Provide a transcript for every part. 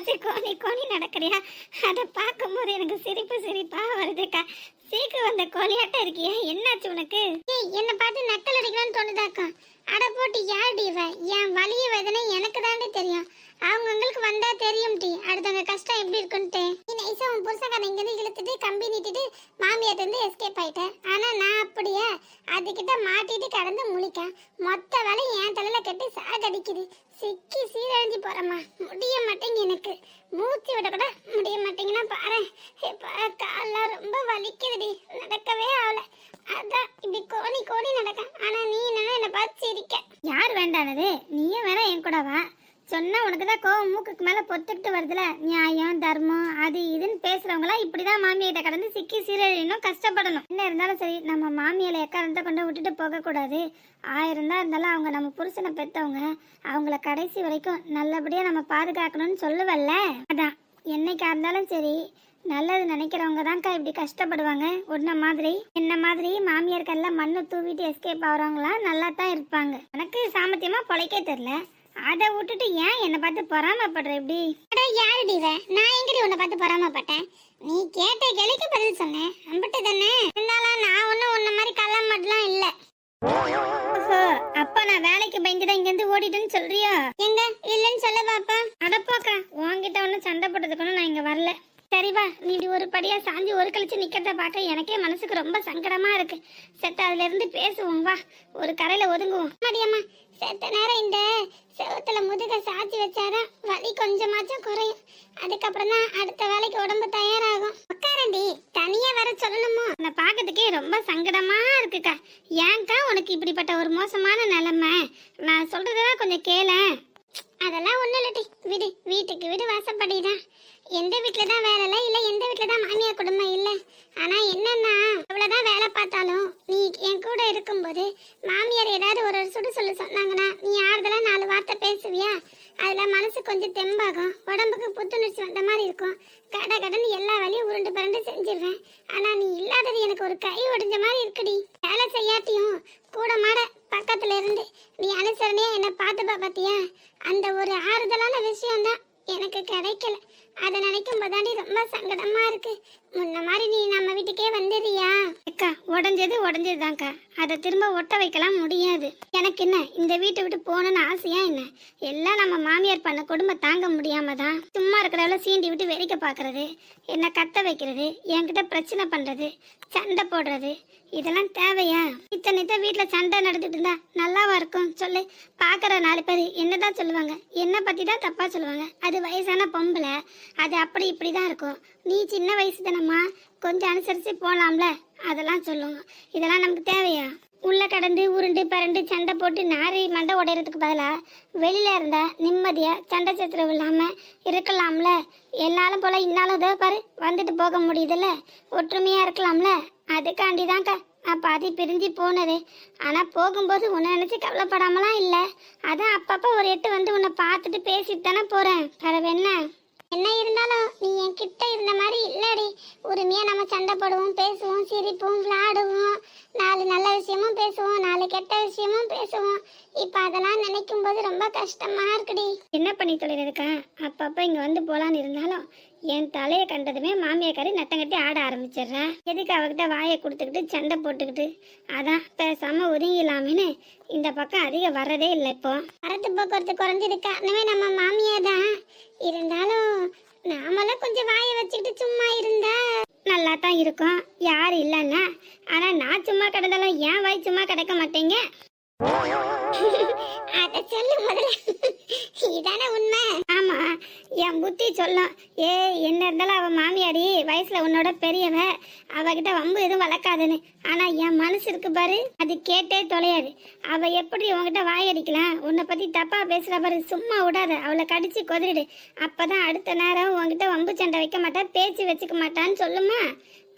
பார்த்து கோணி கோணி நடக்கிறியா அதை பார்க்கும்போது எனக்கு சிரிப்பு சிரிப்பா வருதுக்கா. சீக்கு வந்த கோழியாட்டம் இருக்கியா? என்னாச்சு உனக்கு? என்னை பார்த்து நக்கல் அடிக்கலாம்னு தோணுதாக்கா. அட போட்டு யாருடி இவ? என் வலிய வேதனை எனக்கு தாண்டி தெரியும். அவங்கவுங்களுக்கு வந்தா தெரியும் டி அடுத்தவங்க கஷ்டம் எப்படி இருக்குன்ட்டு. நீ நைஸா உன் புருஷக்காரன் இங்கிருந்து இழுத்துட்டு கம்பி நீட்டிட்டு மாமியார்ட்ட இருந்து எஸ்கேப் ஆயிட்டேன் ஆனா நான் அப்படியே? அதுக்கிட்ட மாட்டிட்டு கடந்து முழிக்க. மொத்த வேலை என் தலையில கட்டி சாகடிக்குது. சிக்கி சீரழிஞ்சு போறேம்மா. முடிய மாட்டேங்க எனக்கு. மூச்சு விட கூட முடிய மாட்டேங்கன்னா பாரு. கால்லாம் ரொம்ப வலிக்குதுடி. நடக்கவே ஆகல. அதான் இப்படி கோணி கோணி நடக்க ஆனா நீ என்ன என்ன பார்த்து சிரிக்க. யார் வேண்டானது? நீயும் வேணா என் கூட வா. சொன்னா உனக்கு தான் கோவம் மூக்குக்கு மேல பொத்துக்கிட்டு வருதுல. நியாயம் தர்மம் அது இதுன்னு பேசுறவங்களாம் இப்படிதான் மாமியிட்ட கடந்து சிக்கி சீரழியணும் கஷ்டப்படணும். என்ன இருந்தாலும் சரி நம்ம மாமியில எக்காரணத்தை கொண்டு விட்டுட்டு போகக்கூடாது. ஆயிரம் தான் இருந்தாலும் அவங்க நம்ம புருஷனை பெற்றவங்க அவங்கள கடைசி வரைக்கும் நல்லபடியாக நம்ம பாதுகாக்கணும்னு சொல்லுவல்ல? அதான். என்னைக்கா இருந்தாலும் சரி நல்லது நினைக்கிறவங்க தான்க்கா இப்படி கஷ்டப்படுவாங்க. உன்ன மாதிரி என்ன மாதிரி மாமியார்கள்லாம் மண்ணை தூவிட்டு எஸ்கேப் ஆகிறவங்களாம் நல்லா தான் இருப்பாங்க. எனக்கு சாமர்த்தியமா பொழைக்கே தெரியல. அதை விட்டுட்டு ஏன் என்னை பார்த்து பொறாமப்படுற இப்படி? அட யாருடி நான் எங்கடி உன்னை பார்த்து பொறாமப்பட்டேன்? நீ கேட்ட கேள்விக்கு பதில் சொன்னேன். அம்பிட்டு தானே? இருந்தாலும் நான் ஒன்றும் உன்ன மாதிரி கள்ள மட்டும் இல்ல. ஓஹோ அப்ப நான் வேலைக்கு பயந்துதான் இங்க இருந்து ஓடிட்டேன்னு சொல்றியா? எங்க? இல்லன்னு சொல்ல பாப்பா. போக்கா உன்கிட்ட ஒன்றும் சண்டை போட்டதுக்கு நான் இங்க வரல. சரிவா நீ ஒரு படியா சாஞ்சி ஒரு கழிச்சு நிக்கிறத பார்க்க எனக்கே மனசுக்கு ரொம்ப சங்கடமா இருக்கு. செத்த அதுல இருந்து பேசுவோம் வா. ஒரு கரையில ஒதுங்குவோம். மடியம்மா செத்த நேரம் இந்த செவத்துல முதுக சாச்சி வச்சாதான் வலி கொஞ்சமாச்சும் குறையும். அதுக்கப்புறம் தான் அடுத்த வேலைக்கு உடம்பு தயாராகும். உட்காரண்டி தனியா வர சொல்லணுமோ? உன்னை பார்க்கறதுக்கே ரொம்ப சங்கடமா இருக்குக்கா. ஏன்க்கா உனக்கு இப்படிப்பட்ட ஒரு மோசமான நிலைமை? நான் சொல்றதெல்லாம் கொஞ்சம் கேளேன் அதெல்லாம் ஒண்ணும் இல்லட்டி விடு வீட்டுக்கு வீடு வாசப்படிதான். எந்த வீட்ல தான் வேலை இல்லை இல்லை எந்த வீட்ல தான் மாமியார் குடும்பம் இல்லை? ஆனால் என்னன்னா அவ்வளோதான் வேலை பார்த்தாலும் நீ என் கூட இருக்கும்போது மாமியார் ஏதாவது ஒரு சுடு சொல்லு சொன்னாங்கன்னா நீ ஆறுதலாக நாலு வார்த்தை பேசுவியா? அதில் மனசு கொஞ்சம் தெம்பாகும். உடம்புக்கு புத்துணர்ச்சி வந்த மாதிரி இருக்கும். கட கடன் எல்லா வேலையும் உருண்டு பரண்டு செஞ்சிருவேன். ஆனால் நீ இல்லாதது எனக்கு ஒரு கை ஒடிஞ்ச மாதிரி இருக்குடி. வேலை செய்யாட்டியும் கூட மாட பக்கத்துல இருந்து நீ அனுசரணையா என்னை பார்த்துப்பா பார்த்தியா அந்த ஒரு ஆறுதலான விஷயம் தான் எனக்கு கிடைக்கல. அதை நினைக்கும் போதாண்டி ரொம்ப சங்கடமா இருக்கு. முன்ன மாதிரி நீ நம்ம வீட்டுக்கே வந்ததியா? அக்கா உடஞ்சது உடஞ்சதுதான்க்கா. அதை திரும்ப ஒட்ட வைக்கலாம் முடியாது. எனக்கு என்ன இந்த வீட்டை விட்டு போகணும்னு ஆசையா என்ன? எல்லாம் நம்ம மாமியார் பண்ண கொடுமை தாங்க முடியாம தான். சும்மா இருக்கிறவள சீண்டி விட்டு வேடிக்கை பார்க்கறது என்ன கத்த வைக்கிறது என்கிட்ட பிரச்சனை பண்றது சண்டை போடுறது இதெல்லாம் தேவையா? இத்தனை தான் வீட்டில் சண்டை நடந்துட்டு இருந்தா நல்லாவா இருக்கும்? சொல்லு. பார்க்குற நாலு பேர் என்னதான் சொல்லுவாங்க? என்ன பற்றி தான் தப்பாக சொல்லுவாங்க. அது வயசான பொம்பளை. அது அப்படி இப்படி தான் இருக்கும். நீ சின்ன வயசு தானம்மா கொஞ்சம் அனுசரித்து போகலாம்ல அதெல்லாம் சொல்லுவாங்க இதெல்லாம் நமக்கு தேவையா? உள்ள கடந்து உருண்டு பரண்டு சண்டை போட்டு நாரி மண்டை உடையறதுக்கு பதிலாக வெளியில இருந்தா நிம்மதியா சண்டை சத்துறவு இல்லாம இருக்கலாம்ல. எல்லாலும் போல இன்னாலும் ஏதோ பாரு வந்துட்டு போக முடியுதுல்ல. ஒற்றுமையா இருக்கலாம்ல. அதுக்காண்டி தான்க்கா நான் பாதி பிரிஞ்சு போனது. ஆனா போகும்போது உன்னை நினைச்சு கவலைப்படாமலாம் இல்லை. அதான் அப்பப்ப ஒரு எட்டு வந்து உன்னை பார்த்துட்டு பேசிட்டு தானே போறேன். பரவ என்ன? என்ன இருந்தாலும் நீ என் கிட்ட இருந்த மாதிரி இல்லடி. உரிமையா நம்ம சண்டை போடுவோம் பேசுவோம் சிரிப்போம் விளையாடுவோம். நாலு நல்ல விஷயமும் பேசுவோம் நாலு கெட்ட விஷயமும் பேசுவோம். இப்ப அதெல்லாம் நினைக்கும் போது ரொம்ப கஷ்டமா இருக்குடி. என்ன பண்ணி தொழில் அப்பப்ப இங்க வந்து போலான்னு இருந்தாலும் என் தலையை கண்டதுமே மாமியாக்காரி நட்டங்கட்டி ஆட ஆரம்பிச்சிடுறா. எதுக்கு அவகிட்ட வாயை கொடுத்துக்கிட்டு சண்டை போட்டுக்கிட்டு? அதான் பேசாம ஒதுங்கிலாமின்னு இந்த பக்கம் அதிகம் வர்றதே இல்லை இப்போ. வரத்து போக்குவரத்து குறைஞ்சது காரணமே நம்ம மாமியா தான். இருந்தாலும் நாமளும் கொஞ்சம் வாயை வச்சுக்கிட்டு சும்மா இருந்தா நல்லா தான் இருக்கும். யார் இல்லைன்னா. ஆனால் நான் சும்மா கிடந்தாலும் ஏன் வாய் சும்மா கிடக்க மாட்டேங்க? அத சொல்லு முதல்ல. இதானே உண்மை? ஆமா என் புத்தி சொல்லும். ஏ என்ன இருந்தாலும் அவ மாமியாடி வயசுல உன்னோட பெரியவ. அவகிட்ட வம்பு எதுவும் வளர்க்காதுன்னு. ஆனா என் மனசு இருக்கு பாரு அது கேட்டே தொலையாது. அவ எப்படி உன்கிட்ட வாயடிக்கலாம்? உன்னை பத்தி தப்பா பேசுற பாரு சும்மா விடாத. அவளை கடிச்சு கொதிரிடு. அப்பதான் அடுத்த நேரம் உன்கிட்ட வம்பு சண்டை வைக்க மாட்டா பேச்சு வச்சுக்க மாட்டான்னு சொல்லுமா?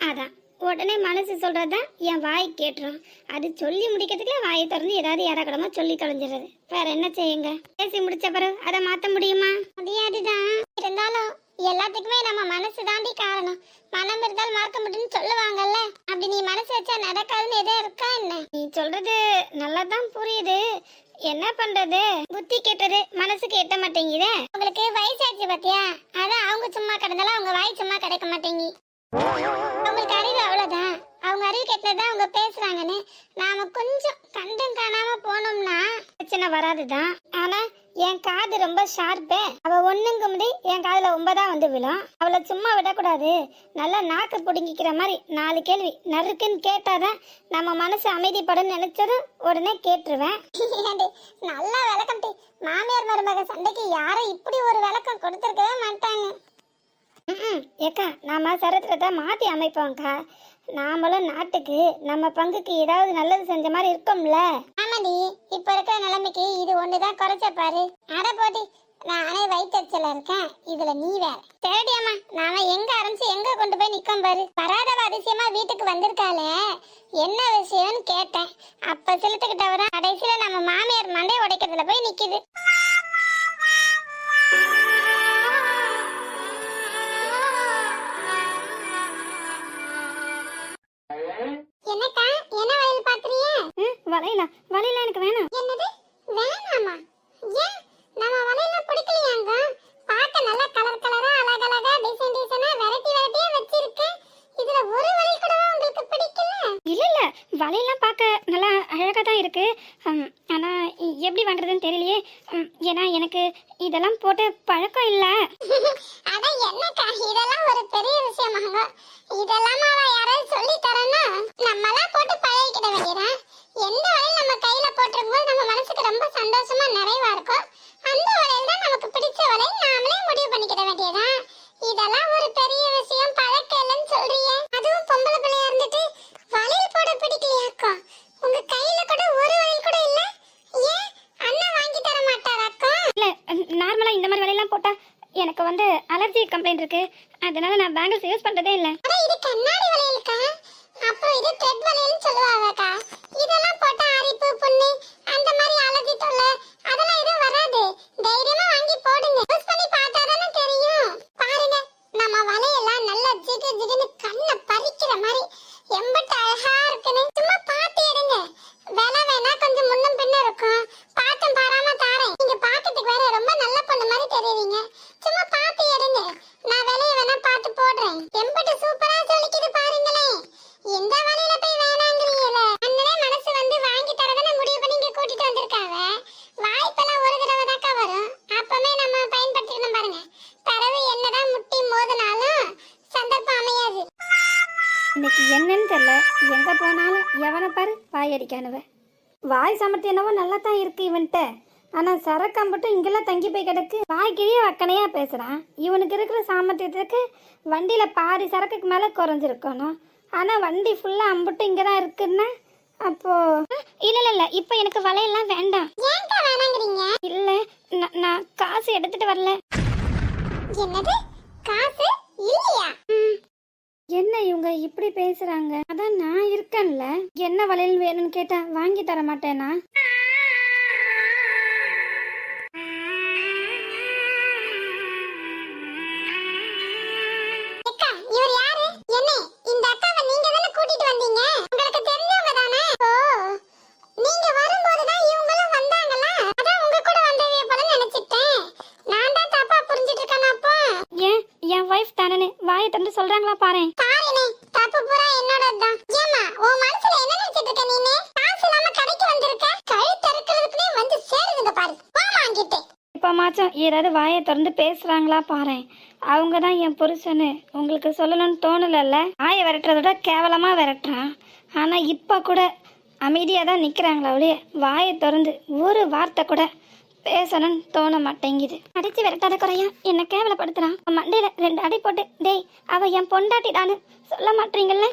அதான். உடனே மனசு சொல்றதுதான் என் வாய் கேட்டுரும். அது சொல்லி முடிக்கிறதுக்குள்ள வாயை திறந்து ஏதாவது இறக்கடமா சொல்லி தொலைஞ்சிடுறது. வேற என்ன செய்யுங்க? பேசி முடிச்ச பிறகு அதை மாத்த முடியுமா? முடியாதுதான். இருந்தாலும் எல்லாத்துக்குமே நம்ம மனசு தாண்டி காரணம். மனம் இருந்தால் மறக்க முடியும்னு சொல்லுவாங்கல்ல. அப்படி நீ மனசு வச்சா நடக்காதுன்னு எதோ இருக்கா என்ன? நீ சொல்றது நல்லா தான் புரியுது. என்ன பண்றது? புத்தி கெட்டது மனசுக்கு எட்ட மாட்டேங்குதே. உங்களுக்கு வயசாச்சு பாத்தியா? அதான் அவங்க சும்மா கிடந்தாலும் அவங்க வாய் சும்மா கிடைக்க மாட்டேங்கி. அவங்களுக்கு அறிவு அவ்வளவுதான். அவங்க அறிவு கெட்டதான் அவங்க பேசுறாங்கன்னு நாம கொஞ்சம் கண்டும் காணாம போனோம்னா பிரச்சனை வராதுதான். ஆனா என் காது ரொம்ப ஷார்ப்பு அவ ஒண்ணுங்க முடி என் காதுல ஒன்பதா வந்து விழும். அவளை சும்மா விடக்கூடாது. நல்லா நாக்கு பிடுங்கிக்கிற மாதிரி நாலு கேள்வி. நறுக்குன்னு கேட்டாதான் நம்ம மனசு அமைதிப்படும் நினைச்சதும் உடனே கேட்டுருவேன். நல்லா விளக்கம் மாமியார் மருமக சண்டைக்கு யாரும் இப்படி ஒரு விளக்கம் கொடுத்துருக்கவே மாட்டாங்க. ம்ம். ஏக்கா நாம சரத்திரத்தை மாற்றி அமைப்போம்க்கா. நாமளும் நாட்டுக்கு நம்ம பங்குக்கு ஏதாவது நல்லது செஞ்ச மாதிரி இருக்கோம்ல? ஆமாடி. இப்ப இருக்கிற நிலைமைக்கு இது ஒண்ணுதான் குறைச்ச பாரு. அட போட்டி நானே வயிற்றுல இருக்கேன். இதுல நீ வேற. தேடியம்மா நாம எங்க ஆரம்பிச்சு எங்க கொண்டு போய் நிக்கோம் பாரு. வராதவ அதிசயமா வீட்டுக்கு வந்திருக்காளே. என்ன விஷயம்னு கேட்டேன். அப்ப செலுத்துக்கிட்ட தான் கடைசியில நம்ம மாமியார் மண்டை உடைக்கிறதுல போய் நிக்குது. வளையல வளையல எனக்கு வேணும். என்னது? வேணாமா? ஏன்? நம்ம வளையல பிடிக்கலையாங்க பார்க்க நல்லா கலர் கலரா அழகழகா டிசைன் டிசைனா வெரைட்டி வெரைட்டியா வச்சிருக்கேன் இதுல ஒரு வளையல் கூட உங்களுக்கு பிடிக்கல? இல்ல இல்ல. வளையல்லாம் பார்க்க நல்லா அழகா தான் இருக்கு. ஆனா எப்படி வாங்குறதுன்னு தெரியலையே. ஏன்னா எனக்கு இதெல்லாம் போட்டு பழக்கம் இல்ல. அட என்னக்கா? இதெல்லாம் ஒரு பெரிய விஷயமாங்க இதெல்லாம் யாராவது சொல்லி தரேன்னா நம்மலாம் போட்டு பழகிக்கிட வேண்டியதான் எந்த வளையல் நம்ம கையில போட்டிருக்கும்போது நம்ம மனசுக்கு ரொம்ப சந்தோஷமா நிறைவா இருக்கும். அந்த வளையல் தான் நமக்கு பிடிச்ச வளையல் நாமளே முடிவு பண்ணிக்கிட வேண்டியதான் இதெல்லாம் ஒரு பெரிய விஷயம் பழக்கம் இல்லைன்னு சொல்றீங்க அதுவும் பொம்பளை பிள்ளையா இருந்துட்டு வளையல் போட பிடிக்கலையாக்கா? உங்க கையில கூட ஒரு வளையல் கூட இல்ல? ஏன் அண்ணா வாங்கி தர மாட்டாராக்கா? இல்ல நார்மலா இந்த மாதிரி வளையல்லாம் போட்டா எனக்கு வந்து அலர்ஜி கம்ப்ளைண்ட் இருக்கு. அதனால நான் பேங்கிள்ஸ் யூஸ் பண்றதே இல்ல. இது கண்ணாடி வளையலுக்கா? அப்புறம் இது த்ரெட் வளையல்னு சொல்லுவாங்கக்கா. இதெல்லாம் போட்டா அரிப்பு புண்ணு அந்த மாதிரி அலர்ஜி தொல்லை அதெல்லாம் எதுவும் வராது. தைரியமா வாங்கி போடுங்க. யூஸ் பண்ணி பார்த்தா தானே தெரியும். பாருங்க நம்ம வளையெல்லாம் நல்லா ஜிகு ஜிகுன்னு கண்ணை பறிக்கிற மாதிரி எம்பட்டு அழகா இருக்குன்னு. சும்மா பார்த்து எடுங்க. விலை வேணா கொஞ்சம் முன்னும் பின்ன இருக்கும். பார்த்தும் பாராம தாரேன். நீங்க பார்க்கறதுக்கு வேற ரொம்ப நல்ல பொண்ணு மாதிரி தெரியுறீங்க. சும்மா பார்த்து எடுங்க. நான் விலைய வேணா பார்த்து போடுறேன் எம்பட்டு சூப்பரா சொல்லிக்குது பாருங்களேன் இந்த வழியில போய் வேணாங்கிறீங்கள அண்ணனே மனசு வந்து வாங்கி தரதானே முடிவு பண்ணி இங்க கூட்டிட்டு வந்திருக்காங்க வாய்ப்பெல்லாம் ஒரு தடவை தாக்கா வரும் அப்பமே நம்ம பயன்படுத்திக்கணும் பாருங்க தரவு என்னதான் முட்டி மோதினாலும் சந்தர்ப்பம் அமையாது இன்னைக்கு என்னன்னு தெரியல எங்க போனாலும் எவனை பாரு வாய் அடிக்கானுவ வாய் சாமர்த்தியம் என்னவோ நல்லா தான் இருக்கு இவன்கிட்ட ஆனா சரக்கம் மட்டும் இங்கெல்லாம் தங்கி போய் கிடக்கு. வாய் கிழிய வக்கனையா பேசுறான். இவனுக்கு இருக்கிற சாமர்த்தியத்துக்கு வண்டியில பாதி சரக்குக்கு மேல குறைஞ்சிருக்கணும். ஆனா வண்டி ஃபுல்லா அம்புட்டு இங்க தான் இருக்குன்னா அப்போ இல்ல இல்ல இல்ல இப்ப எனக்கு வலையெல்லாம் வேண்டாம். ஏன்க்கா வேணாங்கிறீங்க? இல்ல நான் காசு எடுத்துட்டு வரல. என்னது? காசு? இல்லையா? என்ன இவங்க இப்படி பேசுறாங்க? அதான் நான் இருக்கேன்ல. என்ன வளையல் வேணும்னு கேட்டா வாங்கி தர மாட்டேனா யாராவது வாயை திறந்து பேசுறாங்களா பாரேன். அவங்க தான் என் புருஷனு. உங்களுக்கு சொல்லணும்னு தோணலல்ல? வாயை விரட்டுறத விட கேவலமாக விரட்டுறான். ஆனால் இப்போ கூட அமைதியாக தான் நிற்கிறாங்களா அவளே வாயை திறந்து ஒரு வார்த்தை கூட பேசணும்னு தோண மாட்டேங்குது. அடிச்சு விரட்டாத குறையா என்னை கேவலப்படுத்துறான். அவன் ரெண்டு அடி போட்டு டேய் அவள் என் பொண்டாட்டி தானு சொல்ல மாட்டீங்கல்ல?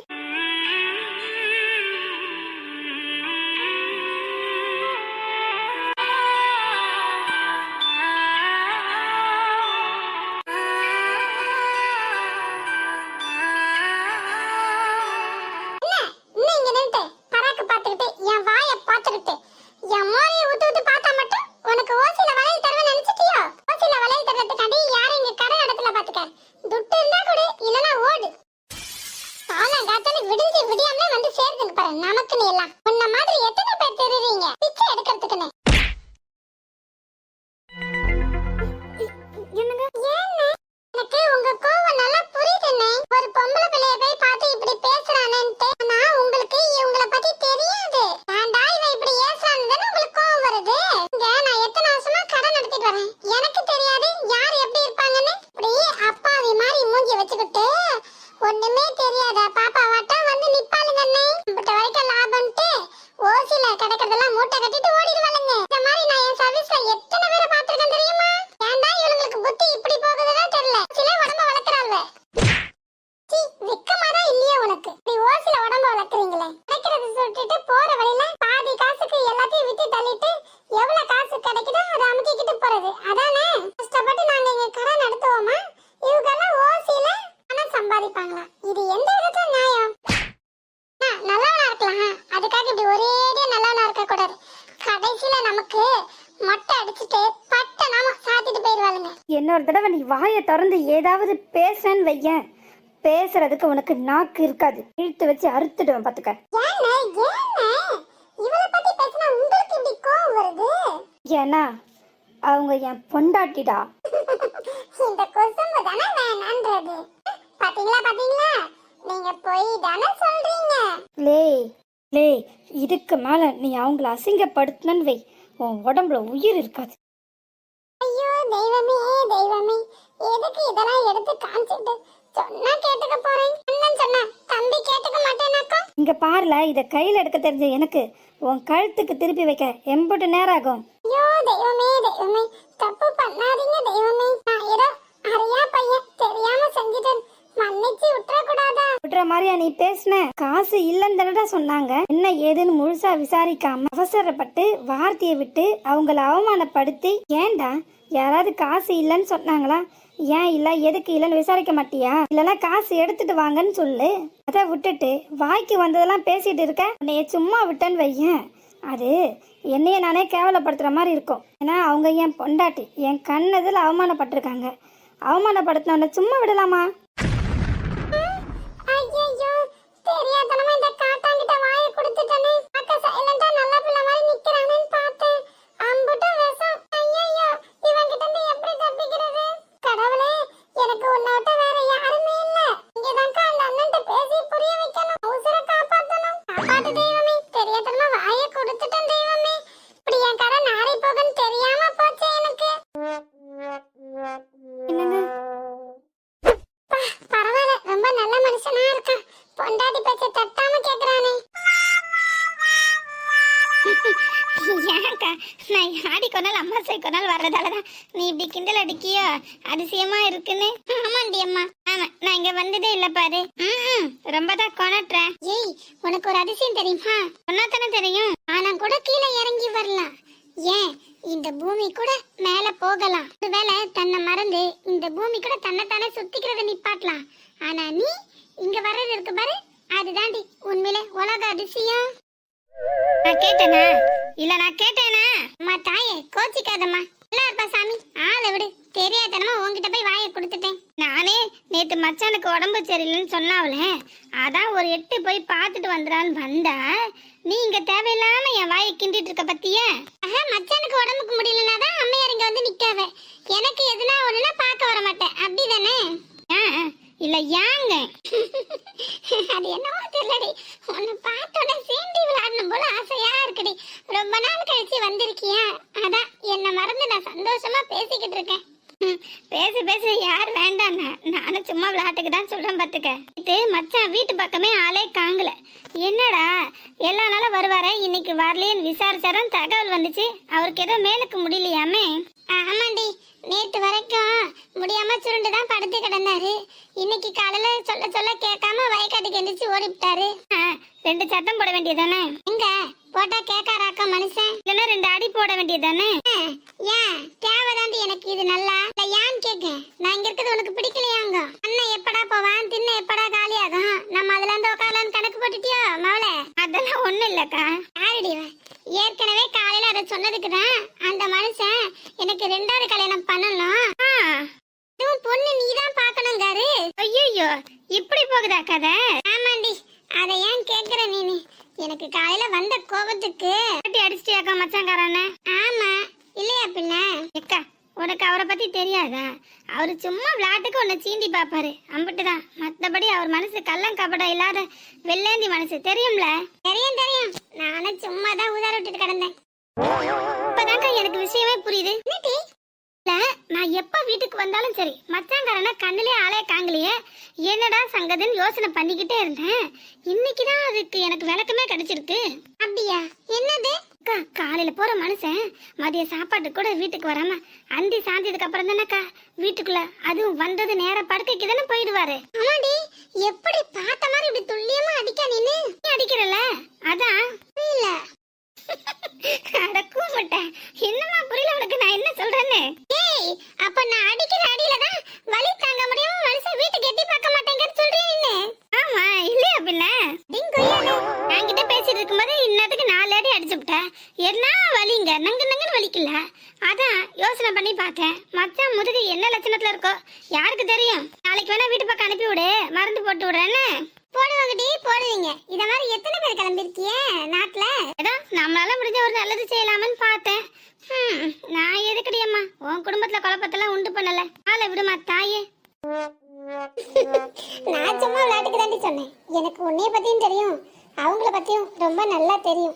இன்னொரு தடவை நீ வாயை திறந்து ஏதாவது பேசுன்னு வையேன். பேசுறதுக்கு உனக்கு நாக்கு இருக்காது. இழுத்து வச்சு அறுத்துடுவேன் பார்த்துக்க ஏண்ணே ஏண்ணே. இவளை பத்தி பேசினா உங்களுக்கு இப்படி கோவம் வருது? ஏன்னா அவங்க என் பொண்டாட்டிடா. இந்த குசும்பு தானே வேணான்றது. பாத்தீங்களா பாத்தீங்களா? நீங்க போய் தானே சொல்றீங்க. லே லே இதுக்கு மேல நீ அவங்கள அசிங்கப்படுத்தினு வை. உன் உடம்புல உயிர் இருக்காது. தெய்வமே தெய்வமே. எதுக்கு இதெல்லாம் எடுத்து காமிச்சிட்டு சொன்னா கேட்டுக்க போறேன்? அண்ணன் சொன்னா தம்பி கேட்டுக்க மாட்டேனாக்கா? இங்க பாருல இத கையில எடுக்க தெரிஞ்ச எனக்கு உன் கழுத்துக்கு திருப்பி வைக்க எம்பட்டு நேரம் ஆகும் ஐயோ தெய்வமே தெய்வமே. தப்பு பண்ணாதீங்க தெய்வமே. நான் ஏதோ அறியா பையன் தெரியாம செஞ்சுட்டேன். மன்னிச்சு விட்டுற விட்டுற மாதிரியா நீ பேசுன? காசு இல்லைன்னு தானடா சொன்னாங்க. என்ன ஏதுன்னு முழுசா விசாரிக்காம அவசரப்பட்டு வார்த்தையை விட்டு அவங்கள அவமானப்படுத்தி ஏன்டா? யாராவது காசு இல்லைன்னு சொன்னாங்களா? ஏன் இல்லை எதுக்கு இல்லைன்னு விசாரிக்க மாட்டியா? இல்லைன்னா காசு எடுத்துட்டு வாங்கன்னு சொல்லு. அதை விட்டுட்டு வாய்க்கு வந்ததெல்லாம் பேசிட்டு இருக்க? உன்னைய சும்மா விட்டேன்னு வையேன். அது என்னைய நானே கேவலப்படுத்துகிற மாதிரி இருக்கும். ஏன்னா அவங்க என் பொண்டாட்டி என் கண்ணதில் அவமானப்பட்டிருக்காங்க. அவமானப்படுத்தினவனை சும்மா விடலாமா? தெரியாதனமா இந்த காட்டாங்கிட்ட வாயை கொடுத்துட்டு ஏன்க்கா? நான் ஆடி கொண்டால் அம்மா சை கொண்டால் வர்றதால தான் நீ இப்படி கிண்டல் அடிக்கியோ? அதிசயமா இருக்குன்னு. ஆமாண்டி அம்மா. ஆமா நான் இங்க வந்ததே இல்ல பாரு. ம் ரொம்ப தான் கொணட்டுறேன் ஏய் உனக்கு ஒரு அதிசயம் தெரியுமா? சொன்னா தானே தெரியும். ஆனா கூட கீழே இறங்கி வரலாம். ஏன்? இந்த பூமி கூட மேல போகலாம். ஒருவேளை தன்னை மறந்து இந்த பூமி கூட தன்னைத்தானே சுத்திக்கிறத நிப்பாட்டலாம் ஆனா நீ இங்க வர்றது இருக்கு பாரு. அதுதாண்டி உண்மையிலே உலக அதிசயம். நான் கேட்டேனா? இல்ல நான் கேட்டேனா? அம்மா தாயே கோச்சிக்காதம்மா. நல்லா இருப்பா சாமி. ஆளை விடு. தெரியாதனமா உன்கிட்ட போய் வாயை கொடுத்துட்டேன். நானே நேத்து மச்சானுக்கு உடம்பு சரியில்லைன்னு சொன்னாவல. அதான் ஒரு எட்டு போய் பார்த்துட்டு வந்துடான்னு வந்தா நீங்க தேவையில்லாம என் வாயை கிண்டிட்டு இருக்க பத்தியா? ஆஹா மச்சானுக்கு உடம்புக்கு முடியலனா தான் அம்மையார் இங்க வந்து நிக்காவ. எனக்கு எதுனா ஒண்ணுனா பார்க்க வர மாட்டேன். அப்படிதானே? ஆ, இல்ல ஏங்க. அது என்னவோ தெரியலடி. உன்னை பார்த்தோட சேர்ந்து விளையாடணும் போல ஆசையா இருக்குடி. ரொம்ப நாள் கழிச்சு வந்திருக்கியா? அதான் என்னை மறந்து நான் சந்தோஷமா பேசிக்கிட்டு இருக்கேன். பேசி பேசி யார் வேண்டாண்ணா நானும் சும்மா விளையாட்டுக்கு தான் சொல்றேன் பாத்துக்க. இது மச்சான் வீட்டு பக்கமே ஆளே காங்கல. என்னடா? எல்லா நாளும் வருவாரே? இன்னைக்கு வரலையேன்னு விசாரிச்சாரும் தகவல் வந்துச்சு. அவருக்கு ஏதோ மேலுக்கு முடியலையாமே. ஆமாண்டி நேத்து வரைக்கும் முடியாம சுருண்டு தான் படுத்து கிடந்தாரு. இன்னைக்கு காலையில சொல்ல சொல்ல கேட்காம வயக்காட்டுக்கு எந்திரிச்சு ஓடிவிட்டாரு. ரெண்டு சத்தம் போட வேண்டியதானே எங்க? போட்டா கேட்காராக்கா மனுஷன்? இல்லைன்னா ரெண்டு அடி போட வேண்டியதானே ஏன், ஏன்? தேவைதாண்டி எனக்கு இது நல்லா. இல்ல ஏன்னு கேக்க நான் இங்க இருக்கிறது உனக்கு பிடிக்கலையாங்க? அண்ணன் எப்படா போவான்? தின்ன எப்படா காலியாகும்? நம்ம அதுல இருந்து உட்காரலான்னு கணக்கு போட்டுட்டியோ மவள? அதெல்லாம் ஒண்ணும் இல்லக்கா. யாருடி ஏற்கனவே காலையில அதை சொன்னதுக்கு தான் அந்த மனுஷன் எனக்கு ரெண்டாவது கல்யாணம் பண்ணணும் ஆ, இதுவும் பொண்ணு நீ தான் பாக்கணுங்காரு ஐயையோ இப்படி போகுதா கதை ஆமாண்டி அதை ஏன் கேக்குற நீனு எனக்கு காலையில வந்த கோபத்துக்கு கட்டி அடிச்சிட்டியாக்கா மச்சாங்காரண்ணே ஆமா இல்லையா பின்ன? எக்கா உனக்கு அவரை பத்தி தெரியாதா? அவரு சும்மா விளையாட்டுக்கு உன்னை சீண்டி பாப்பாரு அம்பிட்டுதான். மத்தபடி அவர் மனசு கள்ளம் கபடம் இல்லாத வெள்ளேந்தி மனசு. தெரியும்ல? தெரியும் தெரியும். நானும் சும்மா தான் உதார விட்டுட்டு கிடந்தேன். இப்பதான்க்கா எனக்கு விஷயமே புரியுது. இல்ல நான் எப்ப வீட்டுக்கு வந்தாலும் சரி மச்சாங்காரன கண்ணுலயே ஆளே காங்கலையே. என்னடா சங்கதுன்னு யோசனை பண்ணிக்கிட்டே இருந்தேன். இன்னைக்குதான் அதுக்கு எனக்கு விளக்கமே கிடைச்சிருக்கு. அப்படியா? என்னது? காலையில போற மனுஷன் மதிய சாப்பாட்டு கூட வீட்டுக்கு வராம அந்தி சாஞ்சதுக்கு அப்புறம் தானக்கா வீட்டுக்குள்ள அதுவும் வந்தது நேரா படுக்கைக்கு தானே போயிடுவாரு. ஆமாடி எப்படி பார்த்த மாதிரி இப்படி துல்லியமா அடிக்க நீனு குழப்பத்தெல்லாம் உண்டு பண்ணல. ஆள விடுமா தாயே? நான் சும்மா விளையாட்டுக்கு தாண்டி சொன்னேன். எனக்கு உன்னைய பத்தியும் தெரியும். அவங்கள பத்தியும் ரொம்ப நல்லா தெரியும்.